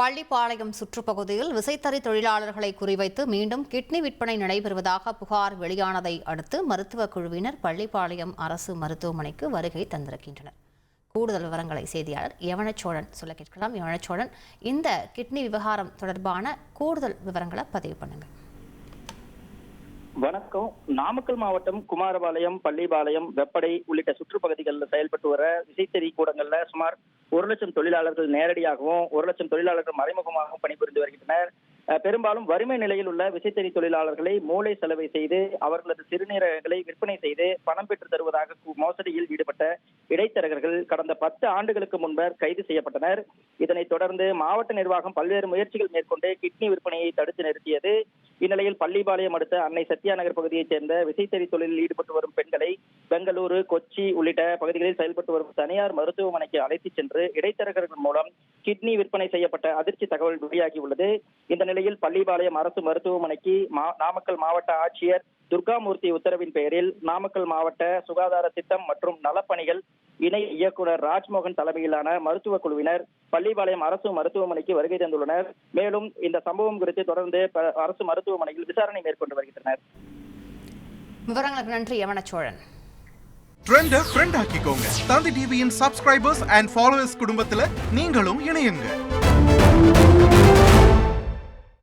பள்ளிப்பாளையம் சுற்றுப்பகுதியில் விசைத்தறி தொழிலாளர்களை குறிவைத்து மீண்டும் கிட்னி விற்பனை நடைபெறுவதாக புகார் வெளியானதை அடுத்து மருத்துவக் குழுவினர் பள்ளிப்பாளையம் அரசு மருத்துவமனைக்கு வருகை தந்திருக்கின்றனர். கூடுதல் விவரங்களை செய்தியாளர் யவனச்சோழன் சொல்ல கேட்கலாம். யவனச்சோழன் இந்த கிட்னி விவகாரம் தொடர்பான கூடுதல் விவரங்களை பதிவு பண்ணுங்க வணக்கம். நாமக்கல் மாவட்டம் குமாரபாளையம் பள்ளிபாளையம் வெப்படை உள்ளிட்ட சுற்றுப்பகுதிகளில் செயல்பட்டு வர விசைத்தறி கூடங்கள்ல சுமார் ஒரு லட்சம் தொழிலாளர்கள் நேரடியாகவும் ஒரு லட்சம் தொழிலாளர்கள் மறைமுகமாகவும் பணிபுரிந்து வருகின்றனர். பெரும்பாலும் வறுமை நிலையில் உள்ள விசைத்தறி தொழிலாளர்களை மூளை செலவை செய்து அவர்களது சிறுநீரகங்களை விற்பனை செய்து பணம் பெற்று தருவதாக மோசடியில் ஈடுபட்ட இடைத்தரகர்கள் கடந்த பத்து ஆண்டுகளுக்கு முன்பர் கைது செய்யப்பட்டனர். இதனைத் தொடர்ந்து மாவட்ட நிர்வாகம் பல்வேறு முயற்சிகள் மேற்கொண்டு கிட்னி விற்பனையை தடுத்து நிறுத்தியது. இந்நிலையில் பள்ளிபாளையம் அடுத்த அன்னை சத்யா நகர் பகுதியைச் சேர்ந்த விசைத்தறி தொழிலில் ஈடுபட்டு வரும் பெண்களை பெங்களூரு கொச்சி உள்ளிட்ட பகுதிகளில் செயல்பட்டு வரும் தனியார் மருத்துவமனைக்கு அழைத்துச் சென்று இடைத்தரகர்கள் மூலம் கிட்னி விற்பனை செய்யப்பட்ட அதிர்ச்சி தகவல் வெளியாகியுள்ளது. இந்த நிலையில் பள்ளிபாளையம் அரசு மருத்துவமனைக்கு மா- நாமக்கல் மாவட்ட ஆட்சியர் துர்காமூர்த்தி உத்தரவின் பெயரில் நாமக்கல் மாவட்ட சுகாதார திட்டம் மற்றும் நலப்பணிகள் இணை இயக்குனர் ராஜ்மோகன் தலைமையிலான மருத்துவ குழுவினர் பள்ளிப்பாளையம் அரசு மருத்துவமனைக்கு வருகை தந்துள்ளனர். மேலும் இந்த சம்பவம் குறித்து தொடர்ந்து ப- அரசு மருத்துவமனையில் விசாரணை மேற்கொண்டு வருகின்றனர். விவரங்களுக்கு நன்றி யவனச்சோழன். ட்ரெண்ட ஃப்ரெண்ட் ஆக்கிக்கோங்க. தந்தி டிவியின் சப்ஸ்கிரைபர்ஸ் அண்ட் ஃபாலோவர்ஸ் குடும்பத்துல நீங்களும் இணையுங்க.